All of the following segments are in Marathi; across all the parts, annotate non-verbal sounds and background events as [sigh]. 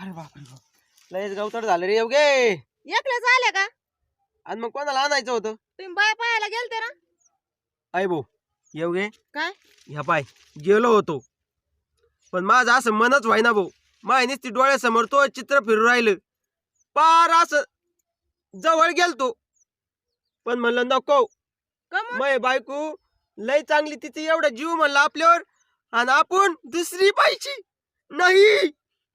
अरे बापरे बाप. लयच गवतड झालं रे येवगे एकलेच आले का? आणि मग कोणाला आणायचं होतं? तुम्ही बाय पाहायला गेलते ना? आई भाऊ येवगे काय? ह्या पाय गेलो होतो. पण माझं असं मनच व्हायना भाऊ. माय नुसती डोळ्यासमोर तो चित्र फिरू राहिलं. पार असं जवळ गेलतो. पण म्हणलं नको? मय बायको लय चांगली तिचे एवढा जीव म्हणलं आपल्यावर आणि आपण दुसरी पाहिजे. नाही.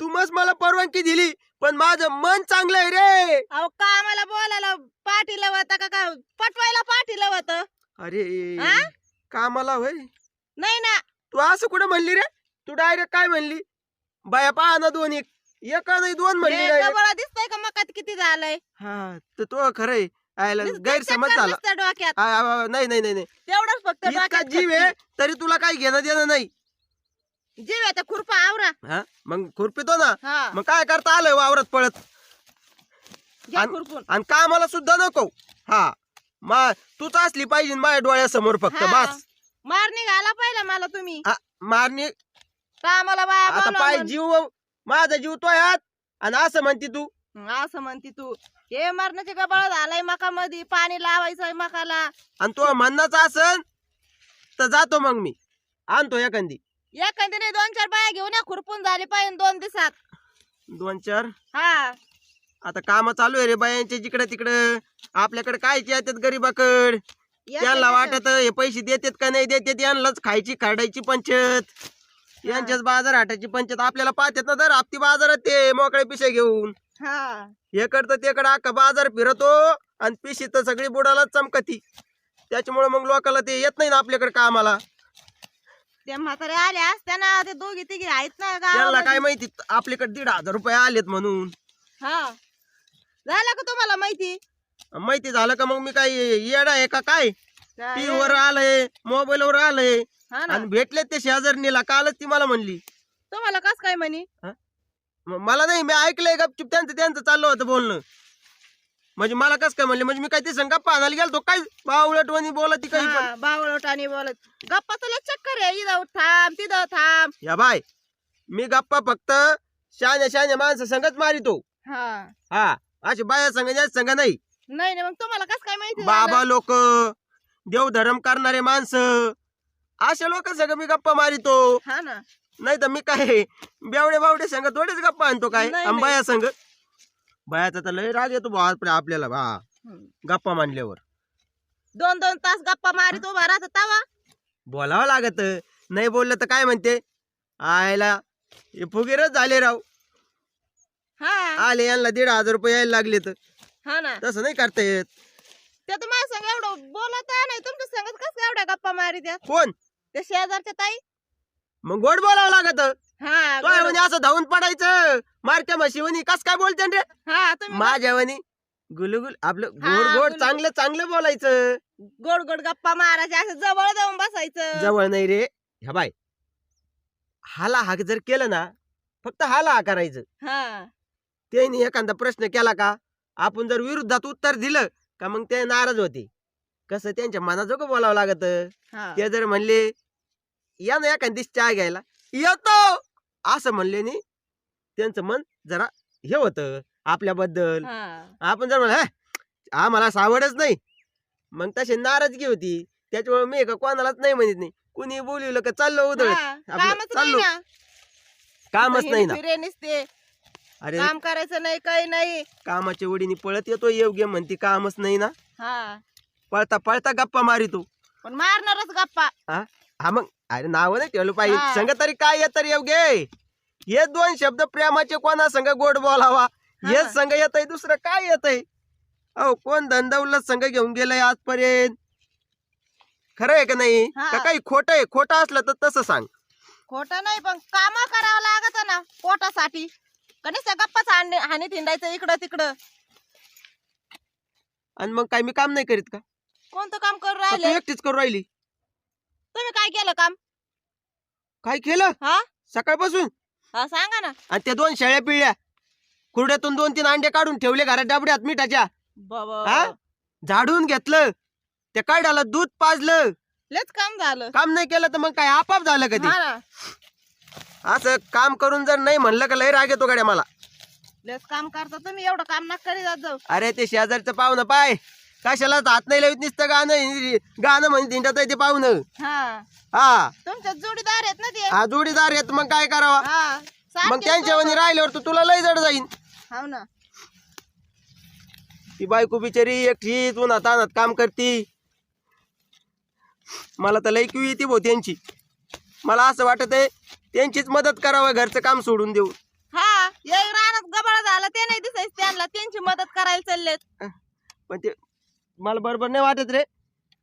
तुम्हाला मला परवानगी दिली पण माझं मन चांगलं आहे रे. अहो का आम्हाला बोलायला पाठी लवत का? का पटवायला पाठी लवत अरे हा? कामाला होय. नाही ना. तू असं कुठं म्हणली रे? तू डायरेक्ट काय म्हणली? बाया पहा ना दोन एक. एका नाही दोन म्हणली direct. गबाळा दिसतंय का मकात किती झालंय? हा तर तो खरंय. आयला नुसतं गैरसमज चक्कर झाला. नुसतं डोक्यात. आ, आ, आ, नाही नाही नाही नाही. तेवढंच फक्त इतका डोक्यात जीव आहे खटकी. तरी तुला काही घेणं देणं नाही. जीव आहे तर खुरपा आवरा. हा? मग खुरपितो ना. हा. मग काय करता आलंय वावरत पळत? घ्या आणि- खुरपून. आणि कामाला सुद्धा नको. हा. मा तूच असली पाहिजे माझ्या डोळ्यासमोर फक्त हा. बस. मार निघाला पाहिजे मला तुम्ही. आ, मारणी का मला बाया आता बोलावलं? जीव माझा जीव तो हात. आणि असं म्हणते तू. असं म्हणती तू. हे मरणाचे गबाळ झालंय मका मध्ये पाणी लावायचंय मकाला. आणि तो म्हणण्याचं असन तर जातो मग मी. आणतो एखादी. एखाद्याने दोन चार बाया घेऊन या खुरपून झाले पाहिजे दोन दिवसात. दोन चार? हा. आता काम चालू आहे रे बायांचे जिकडे तिकडे. आपल्याकडे काय येतात गरीबाकड? त्यांना वाटत हे पैसे देतात का नाही देतात? यांनाच खायची खाडायची पंचत. यांच्याच बाजार हाटाची पंचत आपल्याला पाहतात ना तर आपती बाजारात ते मोकळे पिशे घेऊन. हा. हे करतं ते कडं अख्खा बाजार फिरतो आणि पिशी तर सगळी बुडाला चमकती. त्याच्यामुळे मग लोकांना ते येत नाही ना आपल्याकडे कामाला. ते म्हातारे आले असत्या ना ते दोघी तिघी आहेत ना त्यांना गावामध्ये. काय माहिती आपल्याकडे दीड हजार रुपये आलेत म्हणून. हा. झालं का तुम्हाला माहिती? माहिती झालं का मग मी काय येडा आहे का काय? टीव्ही वर आलंय मोबाईल वर आलंय. हा ना. आणि भेटले ते शेजारणीला कालच ती मला म्हणली. तुम्हाला कस काय म्हणे? म- मला नाही मी ऐकलंय गपचूप त्यांचं त्यांचं चाललं होतं बोलणं. म्हणजे मला कस काय म्हणले? म्हणजे मी काय ते संग पाहण्याला गेलतो काय? बावळटवानी बोला ती काही पण हा, बावळटाने बोलत. गप्पा तुला चक्कर आहे. इथं थांब तिथं थांब. या बाय मी गप्पा फक्त शान्या शान्या माणसं संगच मारितो. हा. हा अशी बाया संघ जास्त संघ नाही. नाही नाही मग तुम्हाला कस काय माहिती बाबा झालं? लोक देवधर्म करणारे माणसं अशा लोक संग मी गप्पा मारितो. हा ना. नाही तर मी काय बेवडे बावडे संघ थोडेच गप्पा आणतो काय? नाही, आणि नाही. बाया संघ बायाचा तर लय राग येतो आपल्या- आपल्याला हम्म. गप्पा मांडल्यावर. दोन दोन तास गप्पा मारित उभा राहत तवा. बोलावं लागत. नाही बोललं तर काय म्हणते? आयला हे फुगीरच झाले राव. हा. आले यांना दीड हजार रुपये यायला लागले तर हा ना. तसं नाही करता येत. ते तर माझ्या संग एवढं बोलत नाही तुमच्या संगत कस एवढ्या गप्पा मारित? कोण? ते शेजारच्या ताई. मग गोड बोलावं लागत. हा म्हणे असं धावून पडायचं. मारक्या म्हशीवनी कस काय बोलते रे? हा तुम्ही माझ्यावनी गुलगुल आपलं हा, गोड गोड गुलगुल. चांगलं चांगलं बोलायचं. गोड गोड गप्पा मारायचे असं जवळ जाऊन बसायचं. जवळ नाही रे. ह्या बाय हाला हा जर केलं ना फक्त हाला हा करायचं हा. त्यांनी एखादा प्रश्न केला का आपण जर विरुद्धात उत्तर दिलं का मग ते नाराज होते. कसं त्यांच्या मनाजोगं बोलावं लागत. हा. ते जर म्हणले या ना एखादी चहा घ्यायला येतो! असं म्हणले नी त्यांचं मन जरा हे होतं आपल्याबद्दल. आपण जर म्हणलं आम्हाला सावडच नाही. मग तशी नाराजगी होती. त्याच्यामुळे मी का कोणालाच नाही म्हणत नाही. कुणी बोलवलं का चाललो नाही चाललो. ना. कामच नाही ना. अरे. काम करायचं नाही काही नाही. कामाच्या ओढीने पळत येतो योग्य म्हणते कामच नाही ना. हा. पळता पळता गप्पा मारितो. पण मारणारच गप्पा. हा मग अरे नाव नाही ठेवलं पाहिजे हा. संग तरी काय येत योग्य हे दोन शब्द प्रेमाचे कोणा संग गोड बोलावा? हा. हेच संग येत दुसरं काय येत अहो कोण धंदावलं संघ घेऊन गेलंय आजपर्यंत? खरं आहे का नाही? हा. का काही खोटं आहे? खोटं असलं तर तसं सांग. खोट नाही पण काम करावं लागत ना पोटासाठी. कणीस गप्पाच हाणी हानी थिंडायचं इकडं तिकडं. आणि मग काय मी काम नाही करीत का? कोणतं काम करू तू राहिले? एकटीच करू राहिली? तुम्ही काय केलं काम? काय केलं? हा? सकाळपासून? हा सांगा ना. आणि त्या दोन शेळ्या पिळल्या. कुरड्यातून दोन तीन अंडे काढून ठेवले घरात डबड्यात मिठाच्या. बाबा. हा? झाडून घेतलं. त्या काढाला दूध पाजलं. लयच काम झालं. काम नाही केलं तर मग काय आपाप झालं कधी हा ना. असं काम करून जर नाही म्हणलं का लय राग येतो गाड्या मला. लस काम करता तुम्ही एवढं काम नका करी जात जाऊ. अरे ते शेजारचं पाहुणं पाय. कशाला हात नाही लावित नुसतं गाणं गाणं म्हणजे दिंडत ते पाहुणं. हा. हा. तुमच्या जोडीदार आहेत ना ते? हा जोडीदार येत मग काय करावा? हा. मग त्यांच्या. वनी राहिल्यावर तर तुला लय जड जाईन. हाव ना. ती बायको बिचारी एकटी उन्हात तानात काम करती. मला तर लय क्यू येते भाऊ त्यांची. मला असं वाटत आहे त्यांचीच मदत करावं घरचं काम सोडून देऊ हा. एक रानात गबाळ झालं ते नाही दिसायच त्यांना. त्यांची मदत करायला चाललेत. पण ते मला बरोबर नाही वाटत रे.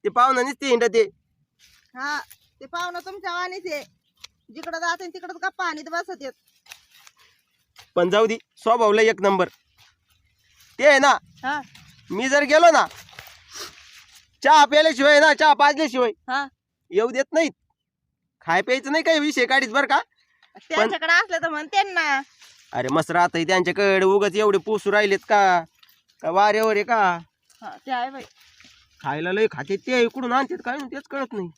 ते पाहुणं नुसते हिंडत ते हा ते पाहुणं तुमच्या वाणीच आहे. जिकडं जाते तिकडं गप्पा आणि बसत येत पण जाऊ दे स्वभावला एक नंबर. ते आहे ना हा. मी जर गेलो ना चहा प्यायल्याशिवाय ना चहा पाजल्याशिवाय हा. येऊ देत नाहीत. खाय प्यायचं नाही काही विषय काढीत बरं का? त्यांच्याकडे असले तर म्हणते ना अरे मस्त राहत त्यांच्याकडे. उगाच एवढे पोसू राहिलेत का? का वाऱ्यावर आहे का? हा ते आहे बाई. खायला लय खाते ते इकडून आणतात काय तेच कळत नाही.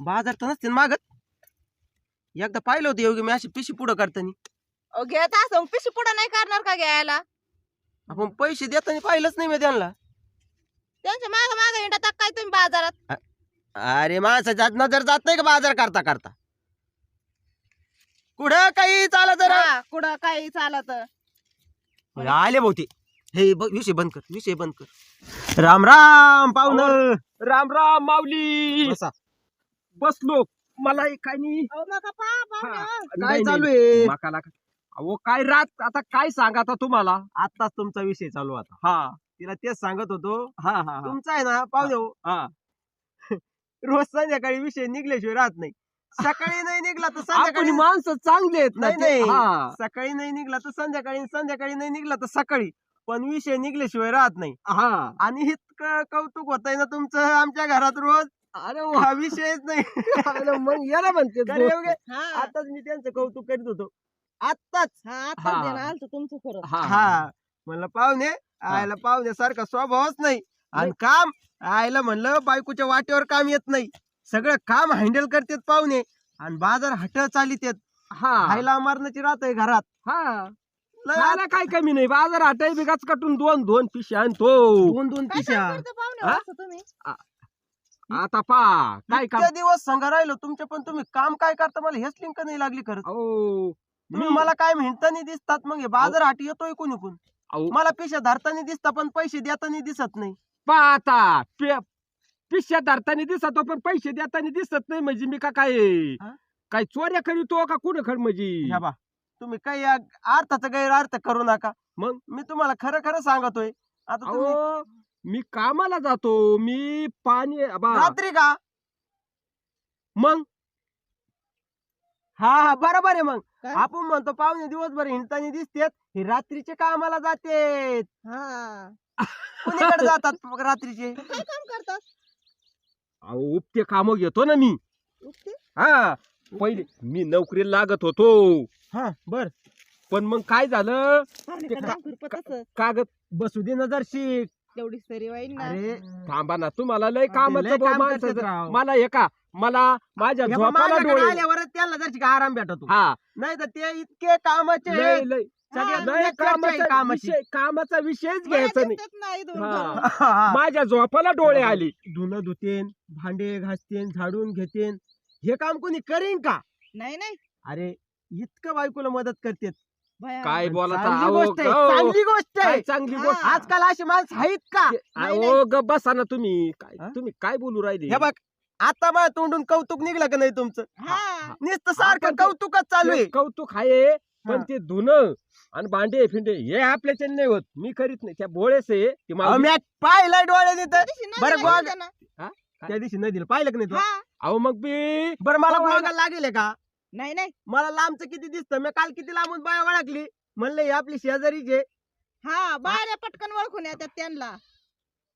बाजार तर नसते ना मागत. एकदा पाहिलं होतं योगी मी अशी पिशी पुढं करताना. अहो, घेत असं पिशी पुढं नाही करणार का घ्यायला? आपण पैसे देताना पाहिलंच नाही मी त्यांना. त्यांच्या माग माग हिंडता काय तुम्ही बाजारात. अरे माणसाच्या नजर जात नाही का बाजार करता करता? कुठं काही चालत जरा? हा, कुठं काही चालत. आले भाऊते हे ब- विषय बंद कर विषय बंद कर राम राम पाहुणं राम राम माऊली बसा. बसलो मला एक काय नाही नका पहा, पाहुणे. काय चालू. आहे. अहो काय रात आता काय सांगा आता तुम्हाला आताच तुमचा विषय चालू आता हा तिला तेच सांगत होतो हा हा हा. तुमचा आहे ना पाहुणे हो, हा [laughs] रोज संध्याकाळी विषय निघल्याशिवाय राहत नाही सकाळी नाही निघला तर [laughs] आपण संध्याकाळी माणसं चांगले आहेत ना नाही, ते. नाही. हा सकाळी नाही निघला तर संध्याकाळी संध्याकाळी नाही निघला तर सकाळी पण विषय निघल्याशिवाय राहत नाही. हा. आणि इतकं कौतुक होत आहे ना तुमचं आमच्या घरात रोज. अरे वा. हा विषयच नाही. अरे मग या ना म्हणते? [laughs] हा. आताच मी त्यांचं कौतुक करीत होतो. आताच हा हा. देणं तुमचं खरं. हा. हा. म्हणलं पाहुणे आयला पाहुण्यासारखा स्वभावच नाही. आणि काम आयला म्हणलं बायकोच्या वाटेवर काम येत नाही. सगळं काम हँडल करतात पाहुणे. आणि बाजार हट चालित हा. खायला मारण्याची राहत आहे घरात. हा. लय खायला काय कमी नाही बाजार हटाई बिगाच कटून दोन दोन पिशे आणतो दोन दोन काय पिशा काम करता पाहुणे? हा? असं तुम्ही. आता पा काय काम इतके दिवस संघ राहिलो तुमचे पण तुम्ही काम काय करता? मला हेच लिंक नाही लागली खरं अहो तुम्ही मी मला काय म्हणताना दिसतात मग हे बाजार हाटी येतोय कोणी कोण अहो मला पिशा धरताना दिसता पण पैसे देताना दिसत नाही. पा आता पे- पिशव्या धरताना दिसतो पण पैसे देताना दिसत नाही म्हणजे मी का काय हा? काय चोऱ्या करीतो का कुठं खर म्हणजे? ह्या बा. तुम्ही काही या- अर्थाचा गैरअर्थ करू नका. मग? मी तुम्हाला खरं खरं सांगतोय. आता तुम्ही अहो मी कामाला जातो. मी पाणी बा, रात्री का? मग? हा हा बरोबर आहे मग. काय? आपण म्हणतो पाहुणे दिवसभर हिंडताना दिसतेत. हे रात्रीचे कामाला जाते हा. कुणीकडे जातात मग रात्रीचे? काय काम करतात? अहो उपते काम घेतो ना मी? हा. पहिले मी नोकरीला लागत होतो. हा बर. पण मग काय झालं? ते का का- काम? कागद बसू दे नजर शिक तेवढी सरी वाईन ना. अरे थांबा ना तुम्हाला लय लय कामाचं काम करतात राव. मला हे का मला माझ्या हे झोपाला माझ्याकडे डोळे आल्यावरच त्यांना जर आराम भेटतो हा. नाही तर ते इतके कामाचे लय लय. सगळ्यात लय आहे कामाचा कामाची विषय कामाचा विषयच मला घ्यायचा नाही. दिसत नाही दोन हा. भरून. हा, हा. माझ्या झोपाला डोळे आले. धुणं धुतेन भांडे घासतेन झाडून घेतेन. हे काम कोणी करीन का? नाही नाही. अरे इतकं बायकोला मदत करते. काय बोलत चांगली गोष्ट आहे हो. चांगली गोष्ट काय आहे चांगली हा. गोष्ट? आजकाल अशी माणसं आहेत का? नाही, अहो ग बसा ना तुम्ही. काय हा? तुम्ही काय बोलू राहिले? हे बघ आता माझ्या तोंडून कौतुक निघलं का नाही तुमचं? हा. नुसतं सारखं ते- कौतुकच चालू आहे. ते कौतुक आहे पण हा. ते धुणं आणि भांडे फिंडे हे आपल्याच्या नाही होत. मी करीत नाही. त्या बोळेस आहे ती अहो, मावशी- मी पाहिलंय डोळ्याने तर. त्या दिवशी नाही बरं, गोग-. त्या दिवशी नाही दिलं पाहिलं का नाही तू? हा. अहो मग मी बरं मला गोगाला लागेल का? नाही नाही मला लांबचं किती दिसतं मी काल किती लांबून बाया ओळखली म्हणलं हे आपली शेजारीचे हा बाहेर पटकन ओळखून येतात त्यांना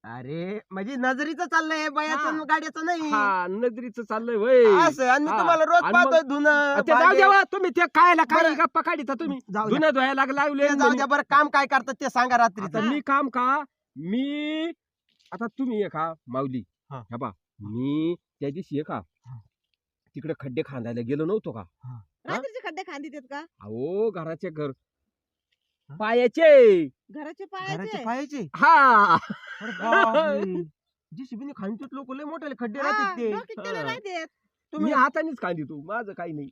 अरे म्हणजे नजरीचं चाललंय बायाचं हा. आणि गाड्याचं नाही हा नजरीच चाललंय वय असं आणि मी हा. तुम्हाला रोज आणि पाहतोय धुणं ते जाऊ भांडे. तुम्ही ते खायला काय बरं. गप्पा काढिता तुम्ही जाऊ द्या. धुणं धुवायला लावले ते जाऊ द्या बरं काम काय करतात ते सांगा रात्रीचं आता मी काम का मी आता तुम्ही हे का माऊली हा. हा बा मी त्या दिवशी हे का तिकडे खड्डे खांदायला गेलो नव्हतो का? रात्रीचे खड्डे खड्डे खांदीत का? अहो घराचे घर. पायाचे. घराचे घराचे पायाचे? पायाचे हा [laughs] जेसीबीने खांदतात लोक लय मोठे खड्डे हा, राहतात ते. डोक्यात त्याला हा. तुम्ही हातानेच खांदी तू माझं काही नाही.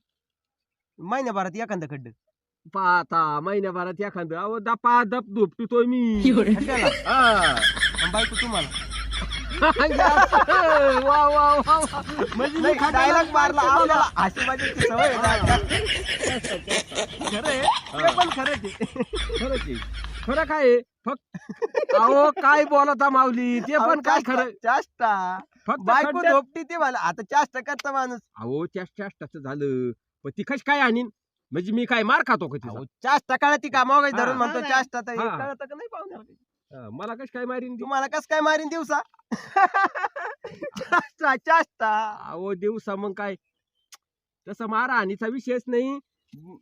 महिन्याभरात एखादं खड्ड. पाहता महिन्याभरात एखादं. अहो दपा दप धुपटतोय मी. खड्ड्याला. हा. आणि बायको तुम्हाला. वा वा वा वा. म्हणजे मी डायलॉग मारला आपल्याला बाबा. आशीर्वादाची सवय. खरं ते पण खरंच आहे खरंच आहे. खरं काय आहे? फक्त अहो काय बोलता माऊली ते पण काय खरं चाष्टा फक्त बायको खड्ड्यात- झोपटी ते मला आता चाष्टा करता माणूस अहो त्या चाष्टाचं झालं पण ती कशी काय आणीन म्हणजे मी काय मार खातो का तिचा? अहो, चाष्टा कळती का मग धरून हा. म्हणतो. चाष्टा तर हे हा. कळतं का नाही पाहुण्याला हा, मला कशी काय मारीन ती? तुम्हाला कस काय मारीन दिवसा [laughs] चाष्टा चाष्टा अहो दिवसा मग काय तसं मारा आणीचा विषयच नाही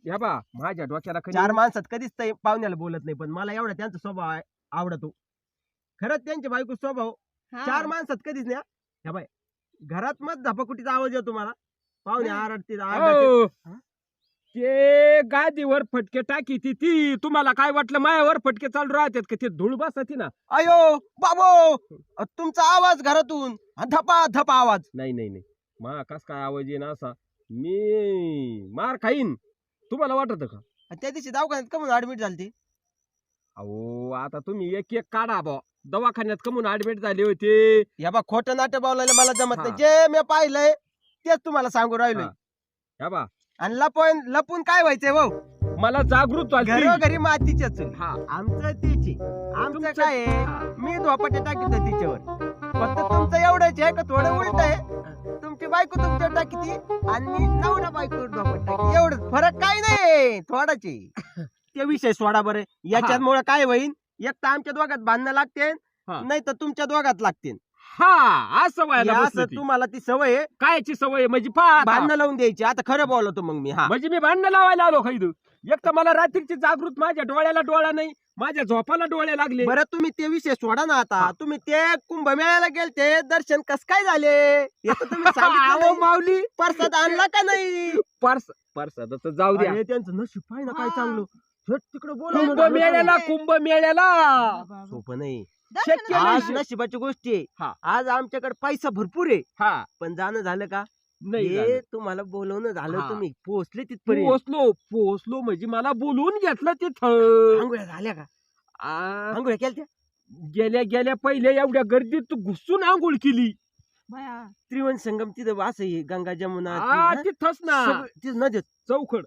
ह्या बा माझ्या डोक्याला चार माणसात कधीच ते पाहुण्याला बोलत नाही पण मला एवढा त्यांचा स्वभाव आहे- आवडतो खरंच त्यांची बायको स्वभाव हा. चार माणसात कधीच नाही हा. ह्या बाय घरात मग धपाकुटीचा आवाज येतो मला पाहुणे. आरडतील आरडतील. हा? ते गादीवर फटके टाकी ती ती. तुम्हाला काय वाटलं मायावर फटके चालू राहतात का? ते धूळ बसती ना. अयो बाबो! तुमचा आवाज घरातून. धपा धपा आवाज. नाही नाही नाही. मा कस काय आवाज येईन असा? मी मार खाईन. तुम्हाला वाटत का? त्या दिवशी दवाखान्यात कमून ऍडमिट झाली अहो आता तुम्ही एक एक काढा बा दवाखान्यात कमून ऍडमिट झाले होते. या बा खोटं नाट्य बोलायला मला जमत हा. नाही जे मी पाहिलंय तेच तुम्हाला सांगू राहिलोय. हा. ह्या बा. आणि लपून लपून काय व्हायचंय भाऊ? मला जागृत व्हायची. घरोघरी मातीच्या चुली. हा. आमचं तिची आमचं तुमचं- काय आहे. मी धोपाटे टाकीत तिच्यावर. फक्त तुमचं एवढंच आहे का थोडं उलट आहे? तुमची बायको तुमच्यावर टाकीती आणि मी नवरा बायको धोपाट टाकी एवढं फरक काय नाही. थोडाच [laughs] ते विषय सोडा बरं. याच्यामुळे काय होईल एक तर आमच्या दोघात भांडणं लागते हा. नाही तर तुमच्या दोघात लागते हा असं व्हायला बसलं ती. तुम्हाला ती सवय आहे? कायची सवय आहे? म्हणजे पहा आता. भांडणं लावून द्यायची. आता खरं बोलतो मग मी हा. म्हणजे मी भांडणं लावायला आलो खाईद एक तर मला रात्रीची जागृत माझ्या डोळ्याला डोळा नाही माझ्या झोपाला डोळे लागले. बरं तुम्ही ते विषय सोडा ना आता. तुम्ही ते कुंभमेळ्याला गेलते दर्शन कस काय झाले? हे तर तुम्ही [laughs] सांगितलं अहो, नाही. माऊली. परसाद आणला का नाही? पर्स परसादाचं जाऊ द्या. अरे, त्यांचं नशीब पाहिजे ना काय. चांगलं तिकडे कुंभ बोला मेळ्याला कुंभ मेळ्याला सोपं नाही. शक्य. नाही. नशिबाची गोष्टी आहे हा. आज आमच्याकडे पैसा भरपूर आहे हा पण जाणं झालं का नाही हे झालं. तुम्हाला बोलवणं झालं हा. तुम्ही पोहोचले तिथपर्यंत पोहोचलो पोहोचलो म्हणजे मला बोलवून घेतलं तिथं आंघोळ्या झाल्या का आ, आंघोळ्या केल्या गेल्या गेल्या पहिले एवढ्या गर्दीत घुसून आंघोळ केली. त्रिवण संगम तिथं असं आहे गंगा जमुना आ? तिथंच ना तिथं नदीत चौखड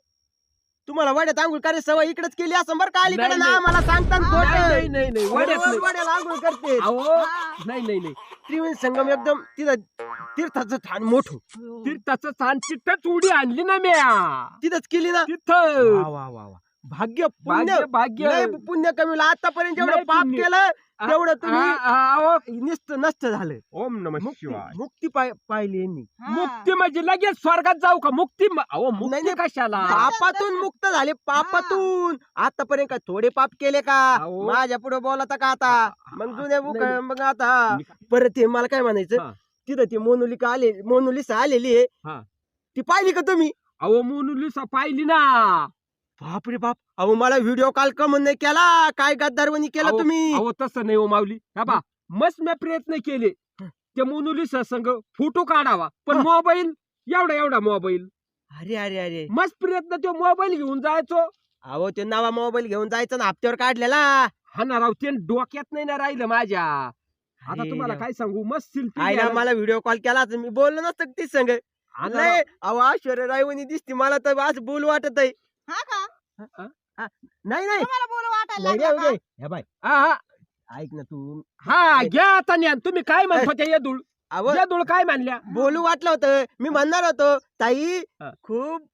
तुम्हाला वाड्यात आंघोळ करायची सवय इकडेच केली असं बरं का अलीकडे नाही, ना नाही. मला सांगता खोटं. नाही नाही नाही वाड्यात नाही. वाड्याला आंघोळ करते अहो. नाही नाही नाही त्रिवेणी संगम एकदम तिथं तीर्थाचं ठाण मोठं. तीर्थाचं स्थान तिथंच उडी आणली ना म्या तिथंच केली ना तिथं वा वा वा वा भाग्य पुण्य. भाग्य. भाग्य लय पुण्य कमी आतापर्यंत जेवढं लय पाप पुण्य. केलं आ- तेवढं तुम्ही अहो, निस्त नष्ट झालं. ओम नम मुक्ती शिवाय. मुक्ती पाय- पाहिली यांनी. मुक्ती म्हणजे लगेच स्वर्गात जाऊ का? मुक्ती म- अहो नाही, मुक्ती नाही. कशाला? पापातून मुक्त झाले पापातून. आतापर्यंत काय थोडे पाप केले का? अहो. माझ्या पुढे बोलता का आता? मग जुने बुक नाही, मग आता परत हे मला काय म्हणायचं. तिथं ती मोनुलिका आले मोनुलिसा आलेली हा. आहे ती पाहिली का तुम्ही? अहो मोनुलिसा पाहिली ना. बापरे बाप. अहो मला व्हिडिओ कॉल का म्हणून नाही केला. काय गद्दारवणी केला अहो, तुम्ही? अहो तसं नाही हो माऊली. हा बा मस्त मी प्रयत्न केले. त्या मोनुलिसा संग फोटो काढावा. पण हा. मोबाईल एवढा एवढा मोबाईल अरे अरे अरे. मस्त प्रयत्न तो मोबाईल घेऊन जायचो. अहो ते नवा मोबाईल घेऊन जायचा ना हप्त्यावर काढलेला. हा ना राव ते डोक्यात नाही ना राहिलं माझ्या. आता अरे तुम्हाला. काय सांगू? मस्त आईला शिल्पी मला व्हिडिओ कॉल केला मी बोललो नसतं तीच संग लय अहो ऐश्वर्या रायवणी दिसती. मला तर आज बोल वाटत आहे हा का? नाही नाही. तुम्हाला बोलू वाटायला लागलं का? हे बाय ऐक ना तू. हा घ्या आता ज्ञान. तुम्ही काय म्हणतो त्या येदुळ अहो येदुळ काय म्हणल्या बोलू वाटलं होतं. मी म्हणणार होतो ताई हा. खूप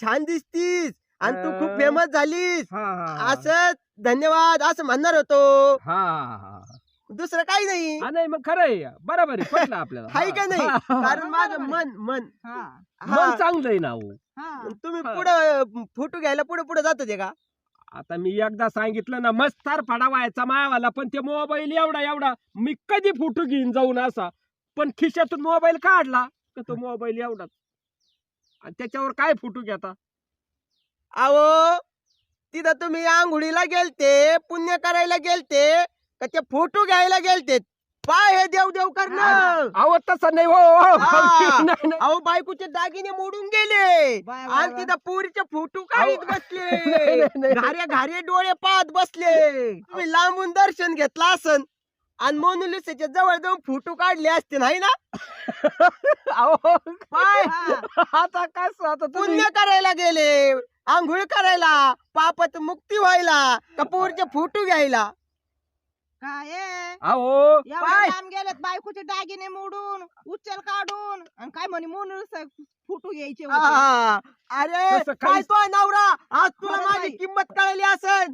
छान दिसतीस आणि तू खूप. फेमस झालीस. हा, हा, हा. असं धन्यवाद असं म्हणणार होतो. हा, हा, हा. दुसरं काही नाही. हा, नाही मग खरं आहे. बरोबर आहे. पटलं आपल्याला. [laughs] हाय का नाही? [laughs] कारण माझं मन मन. हा. मन हा. चांगलं आहे ना हो. हा. तुम्ही हा. पुढं फोटो घ्यायला पुढे पुढे जात होते का? आता मी एकदा सांगितलं ना मस्त तार फडा व्हायचा मायावाला पण ते मोबाईल एवढा एवढा. मी कधी फोटो घेऊन जाऊन असा. पण खिशातून मोबाईल काढला तर तो मोबाईल एवढाच आणि त्याच्यावर काय फोटो घेता? अहो तिथं तुम्ही आंघोळीला गेलते पुण्य करायला गेलते का ते फोटो घ्यायला गेलते पाय हे देव देव करणं अहो तसं नाही हो, हो हा. [laughs] नाही, नाही. अहो बायकोचे दागिने मोडून गेले बाय, बाय, आणि बाय. तिथं पोरीचे फोटो काढीत [laughs] नाही, बसले नाही. घारे घारे डोळे पाहत बसले तुम्ही लांबून दर्शन घेतलं असन आणि मोनुलिसेच्या जवळ जाऊन फोटो काढले असते नाही ना [laughs] अहो पाय हा. आता काय आता तुम्ही पुण्य करायला गेले आंघोळ करायला पापात मुक्ती व्हायला का पोरीचे फोटो घ्यायला काय आहे? अहो एवढे. लांब गेलेत बायकोचे दागिने मोडून उचल काढून आणि काय म्हणे म्हणून फुटू घ्यायचे होते. आ, अरे तसं काय काहीच- तो नवरा आज तुला खरं माझी नाही. किंमत कळली असन